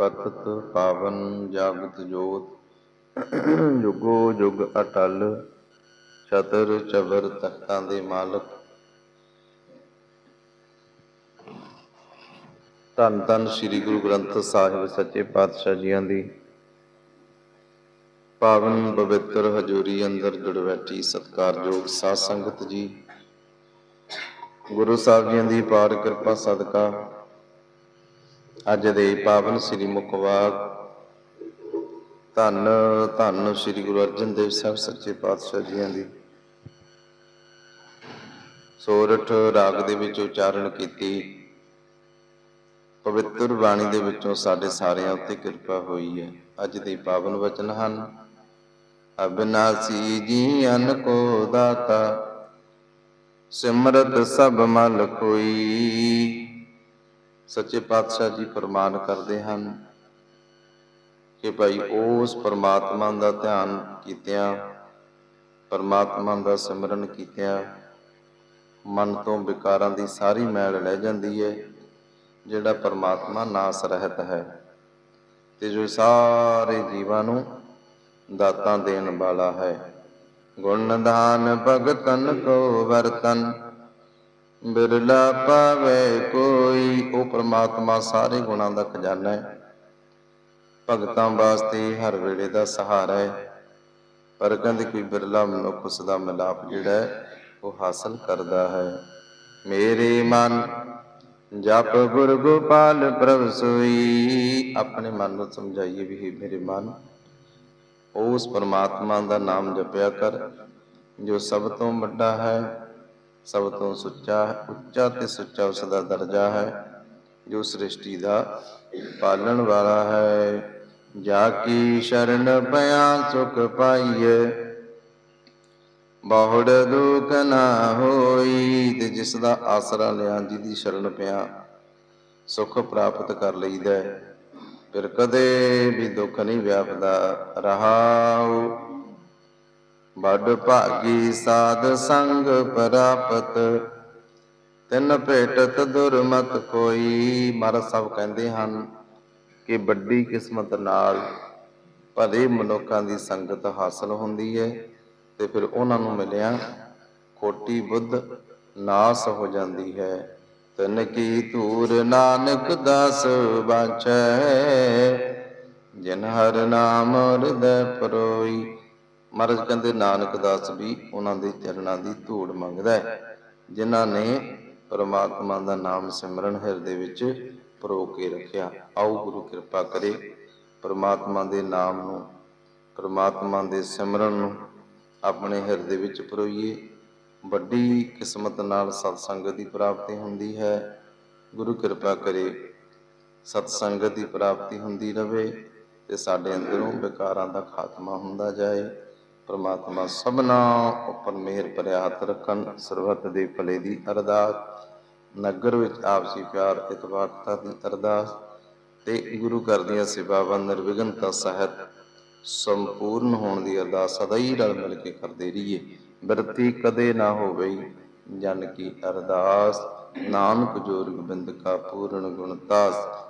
ਪਤਤ ਪਾਵਨ ਜਾਗਤ ਜੋਤ, ਜੁਗੋ ਜੁਗ ਅਟਲ ਚਤਰ ਚਵਰ ਤਖਤਾਂ ਦੇ ਮਾਲਕ। ਧੰਨ ਧੰਨ ਸ੍ਰੀ ਗੁਰੂ ਗ੍ਰੰਥ ਸਾਹਿਬ ਸੱਚੇ ਪਾਤਸ਼ਾਹ ਜੀਆਂ ਦੀ। ਪਾਵਨ ਪਵਿੱਤਰ ਹਜ਼ੂਰੀ ਅੰਦਰ ਜੁੜ ਬੈਠੀ ਸਤਿਕਾਰਯੋਗ ਸਾਧ ਸੰਗਤ ਜੀ। ਗੁਰੂ ਸਾਹਿਬ ਜੀਆਂ ਦੀ ਪਾਰ ਕਿਰਪਾ ਸਦਕਾ ਅੱਜ ਦੇ ਪਾਵਨ ਸ੍ਰੀ ਮੁਖਵਾਕ। ਧੰਨ ਧੰਨ ਸ੍ਰੀ ਗੁਰੂ ਅਰਜਨ ਦੇਵ ਸਾਹਿਬ ਸੱਚੇ ਪਾਤਸ਼ਾਹ ਜੀਆਂ ਦੀ। ਸੋਰਠ ਰਾਗ ਦੇ ਵਿੱਚ ਉਚਾਰਨ ਕੀਤੀ। ਪਵਿੱਤਰ ਬਾਣੀ ਦੇ ਵਿੱਚੋਂ ਸਾਡੇ ਸਾਰਿਆਂ ਉੱਤੇ ਕਿਰਪਾ ਹੋਈ ਹੈ। ਅੱਜ ਦੇ ਪਾਵਨ ਵਚਨ ਹਨ, ਅਬਨਾਸੀ ਜੀਅਨ ਕੋ ਦਾਤਾ, ਸਿਮਰਤ ਸਭ ਮਲ ਕੋਈ। ਸੱਚੇ ਪਾਤਸ਼ਾਹ ਜੀ ਫਰਮਾਨ ਕਰਦੇ ਹਨ ਕਿ ਭਾਈ ਉਸ ਪਰਮਾਤਮਾ ਦਾ ਧਿਆਨ ਕੀਤਿਆਂ, ਪਰਮਾਤਮਾ ਦਾ ਸਿਮਰਨ ਕੀਤਿਆਂ, ਮਨ ਤੋਂ ਵਿਕਾਰਾਂ ਦੀ ਸਾਰੀ ਮੈਲ ਲੈ ਜਾਂਦੀ ਹੈ, ਜਿਹੜਾ ਪਰਮਾਤਮਾ ਨਾਸ ਰਹਿਤ ਹੈ ਤੇ ਜੋ ਸਾਰੇ ਜੀਵਾਂ ਨੂੰ ਦਾਤਾਂ ਦੇਣ ਵਾਲਾ ਹੈ। ਗੁਣ ਦਾਨ ਭਗਤਨ ਕੋ ਵਰਤਨ ਬਿਰਲਾ ਪਾਵੇ ਕੋਈ, ਉਹ ਪ੍ਰਮਾਤਮਾ ਸਾਰੇ ਗੁਣਾਂ ਦਾ ਖਜ਼ਾਨਾ ਹੈ। ਭਗਤਾਂ ਵਾਸਤੇ ਹਰ ਵੇਲੇ ਦਾ ਸਹਾਰਾ ਹੈ। ਪਰ ਕਹਿੰਦੇ ਕੋਈ ਬਿਰਲਾ ਮਨੁੱਖ ਉਸ ਦਾ ਮਿਲਾਪ ਜਿਹੜਾ ਉਹ ਹਾਸਲ ਕਰਦਾ ਹੈ। ਮੇਰੇ ਮਨ, ਜਪ ਗੁਰ ਗੋਪਾਲ ਪ੍ਰਭ ਸੋਈ, ਆਪਣੇ ਮਨ ਨੂੰ ਸਮਝਾਈਏ ਵੀ ਮੇਰੇ ਮਨ, ਉਸ ਪਰਮਾਤਮਾ ਦਾ ਨਾਮ ਜਪਿਆ ਕਰ, ਜੋ ਸਭ ਤੋਂ ਵੱਡਾ ਹੈ। ਸਭ ਤੋਂ ਸੁੱਚਾ, ਉੱਚਾ ਤੇ ਸੁੱਚਾ ਉਸ ਦਾ ਦਰਜਾ ਹੈ, ਜੋ ਸ੍ਰਿਸ਼ਟੀ ਦਾ ਪਾਲਣ ਵਾਲਾ ਹੈ। ਜਾ ਕੀ ਸ਼ਰਨ ਪਿਆ ਸੁਖ ਪਾਈਏ, ਬਹੁੜ ਦੁਖ ਨਾ ਹੋਈ ਤੇ ਜਿਸ ਦਾ ਆਸਰਾ ਲਿਆ ਜਿਹਦੀ ਸ਼ਰਨ ਪਿਆ, ਸੁਖ ਪ੍ਰਾਪਤ ਕਰ ਲਈਦਾ ਫਿਰ ਕਦੇ ਵੀ ਦੁੱਖ ਨਹੀਂ ਵਿਆਪਦਾ, ਰਹਾਉ। ਬੜ ਭਾਗੀ ਸਾਧ ਸੰਗ ਪ੍ਰਾਪਤ, ਤਿੰਨ ਭੇਟਤ ਦੁਰਮਤ ਕੋਈ। ਮਹਾਰਾਜ ਸਾਹਿਬ ਕਹਿੰਦੇ ਹਨ ਕਿ ਵੱਡੀ ਕਿਸਮਤ ਨਾਲ ਭਲੇ ਮਨੁੱਖਾਂ ਦੀ ਸੰਗਤ ਹਾਸਲ ਹੁੰਦੀ ਹੈ ਤੇ ਫਿਰ ਉਹਨਾਂ ਨੂੰ ਮਿਲਿਆ ਖੋਟੀ ਬੁੱਧ ਨਾਸ ਹੋ ਜਾਂਦੀ ਹੈ। ਤਨ ਕੀ ਧੂਰ ਨਾਨਕ ਦਾਸ ਬਾਛੈ ਜਿਨ ਹਰ ਨਾਮ ਹਿਰਦੈ ਪਰੋਈ। ਮਹਾਰਾਜ ਕਹਿੰਦੇ, ਨਾਨਕ ਦਾਸ ਵੀ ਉਹਨਾਂ ਦੇ ਚਰਨਾਂ ਦੀ ਧੂੜ ਮੰਗਦਾ ਹੈ। ਜਿਨ੍ਹਾਂ ਨੇ ਪਰਮਾਤਮਾ ਦਾ ਨਾਮ ਸਿਮਰਨ ਹਿਰਦੇ ਵਿੱਚ ਪਰੋ ਕੇ ਰੱਖਿਆ। ਆਓ ਗੁਰੂ ਕਿਰਪਾ ਕਰੇ ਪਰਮਾਤਮਾ ਦੇ ਨਾਮ ਨੂੰ, ਪਰਮਾਤਮਾ ਦੇ ਸਿਮਰਨ ਨੂੰ ਆਪਣੇ ਹਿਰਦੇ ਵਿੱਚ ਪਰੋਈਏ। ਵੱਡੀ ਕਿਸਮਤ ਨਾਲ ਸਤਸੰਗਤ ਦੀ ਪ੍ਰਾਪਤੀ ਹੁੰਦੀ ਹੈ। ਗੁਰੂ ਕਿਰਪਾ ਕਰੇ ਸਤਸੰਗਤ ਦੀ ਪ੍ਰਾਪਤੀ ਹੁੰਦੀ ਰਹੇ ਤੇ ਸਾਡੇ ਅੰਦਰੋਂ ਵਿਕਾਰਾਂ ਦਾ ਖਾਤਮਾ ਹੁੰਦਾ ਜਾਏ। ਪਰਮਾਤਮਾ ਸਭਨਾ ਉੱਪਰ ਮਿਹਰ ਭਰਿਆ ਹੱਥ ਰੱਖਣ, ਸਰਬੱਤ ਦੇ ਭਲੇ ਦੀ ਅਰਦਾਸ। ਨਗਰ ਵਿੱਚ ਆਪਸੀ ਪਿਆਰ ਇਤਵਾਕਤਾ ਦੀ ਅਰਦਾਸ ਤੇ ਗੁਰੂ ਘਰ ਦੀਆਂ ਸੇਵਾਵਾਂ ਨਿਰਵਿਘਨਤਾ ਸਹਿਤ ਸੰਪੂਰਨ ਹੋਣ ਦੀ ਅਰਦਾਸ ਸਦਾ ਹੀ ਰਲ ਮਿਲ ਕੇ ਕਰਦੇ ਰਹੀਏ। ਬਿਰਤੀ ਕਦੇ ਨਾ ਹੋਵੇ ਜਨ ਕੀ ਅਰਦਾਸ। ਨਾਨਕ ਜੋਰ ਗੋਬਿੰਦ ਕਾ ਪੂਰਨ ਗੁਣਤਾਸ